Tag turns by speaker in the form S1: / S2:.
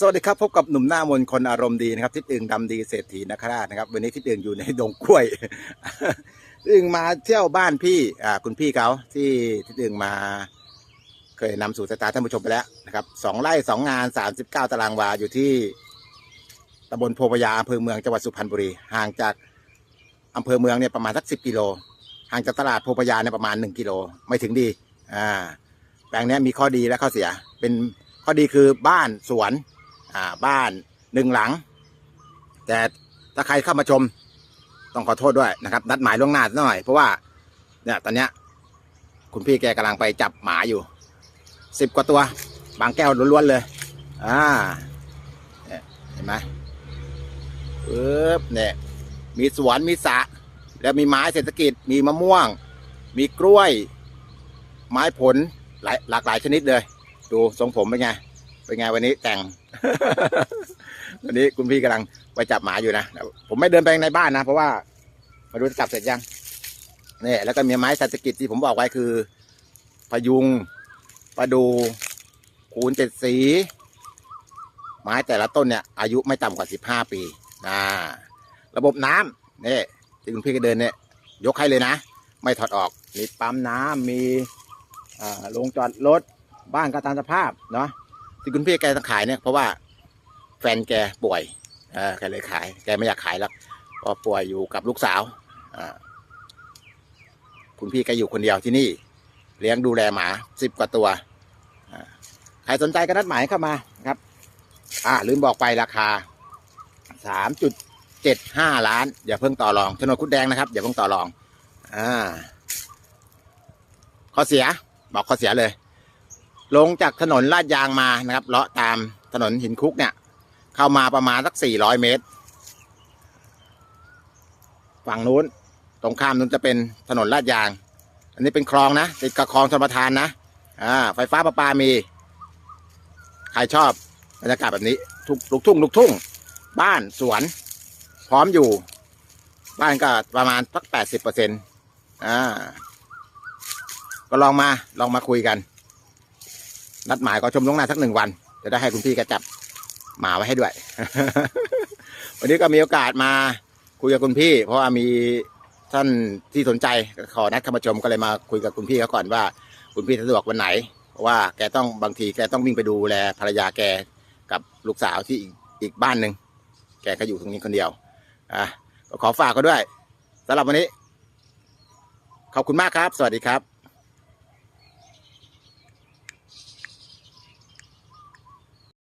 S1: สวัสดีครับพบกับหนุ่มหน้ามนคนอารมณ์ดีนะครับทิศอึงดำดีเศรษฐีนคราชนะครับวันนี้ทิศอึงอยู่ในดงกล้วยทิศอึงมาเที่ยวบ้านพี่อ่าคุณพี่เขาที่ทิศอึงมา เคยนำสู่สายตาท่านผู้ชมไปแล้วนะครับสองไร่สองงานสามสิบเก้าตารางวาอยู่ที่ตำบลโพพยาอำเภอเมืองจังหวัดสุพรรณบุรีห่างจากอำเภอเมืองเนี่ยประมาณสักสิบกิโลห่างจากตลาดโพพยาเนี่ยประมาณหนึ่งกิโลไม่ถึงดีอ่าแปลงนี้มีข้อดีและข้อเสีย เป็นข้อดีคือบ้านสวน อ่าบ้านหนึ่งหลัง แต่ถ้าใครเข้ามาชมต้องขอโทษด้วยนะครับ นัดหมายล่วงหน้าหน่อย เพราะว่าเนี่ยตอนเนี้ยคุณพี่แกกำลังไปจับหมาอยู่สิบกว่าตัว บางแก้วล้วนๆเลย อ่าเนี่ยเห็นไหมปึ๊บเนี่ยมีสวนมีสระแล้วมีไม้เศรษฐกิจ มีมะม่วง มีกล้วย ไม้ผลหลายหลากหลายชนิดเลย ดูทรงผมเป็นไง เป็นไงวันนี้แต่ง วันนี้คุณพี่กำลังไปจับหมาอยู่นะผมไม่เดินไปในบ้านนะ เพราะว่ามาดูจะจับเสร็จยังนี่แล้วก็มีไม้เศรษฐกิจที่ผมบอกไว้คือพยุงประดูคูณเจ็ดสี ไม้แต่ละต้นเนี่ย อายุไม่ต่ำกว่าสิบห้าปีนะระบบน้ำนี่ที่คุณพี่ก็เดินเนี่ย ยกให้เลยนะ ไม่ถอดออก มีปั๊มน้ำมีอ่าโรงจอดรถบ้านก็ตามสภาพเนาะ ที่คุณพี่แกต้องขายเนี่ยเพราะว่าแฟนแกป่วยเออแกเลยขาย แกไม่อยากขายแล้วเพราะป่วยอยู่กับลูกสาวอ่าคุณพี่แกอยู่คนเดียวที่นี่ เลี้ยงดูแลหมาสิบกว่าตัวใครสนใจก็นัดหมายเข้ามาครับ อ่า ลืมบอกไปราคาสามจุดเจ็ดห้าล้าน อย่าเพิ่งต่อรองโฉนดคุดแดงนะครับ อย่าเพิ่งต่อรอง อ่า ข้อเสีย บอกข้อเสียเลย ลงจากถนนลาดยางมานะครับเลาะตามถนนหินคุกเนี่ย เข้ามาประมาณสักสี่ร้อยเมตร ฝั่งนู้นตรงข้ามนู้นจะเป็นถนนลาดยาง อันนี้เป็นคลองนะติดกับคลองชลประทานนะอ่าไฟฟ้าประปามี ใครชอบบรรยากาศแบบนี้ทุกลูกทุ่งลูกทุ่ง บ้านสวน พร้อมอยู่ บ้านก็ประมาณสักแปดสิบเปอร์เซ็นต์อ่าก็ลองมาลองมาคุยกัน นัดหมายก็ชมล่วงหน้าสักหนึ่งวัน จะได้ให้คุณพี่แกจับหมาไว้ให้ด้วย วันนี้ก็มีโอกาสมาคุยกับคุณพี่ เพราะว่ามีท่านที่สนใจขอนัดเข้ามาชมก็เลยมาคุยกับคุณพี่เขาก่อนว่า คุณพี่สะดวกวันไหนเพราะว่าแกต้องบางทีแกต้องวิ่งไปดูแลภรรยาแกกับลูกสาวที่อีกบ้านหนึ่งแกก็อยู่ตรงนี้คนเดียวอะก็ขอฝากก็ด้วยสำหรับวันนี้ ขอบคุณมากครับ สวัสดีครับ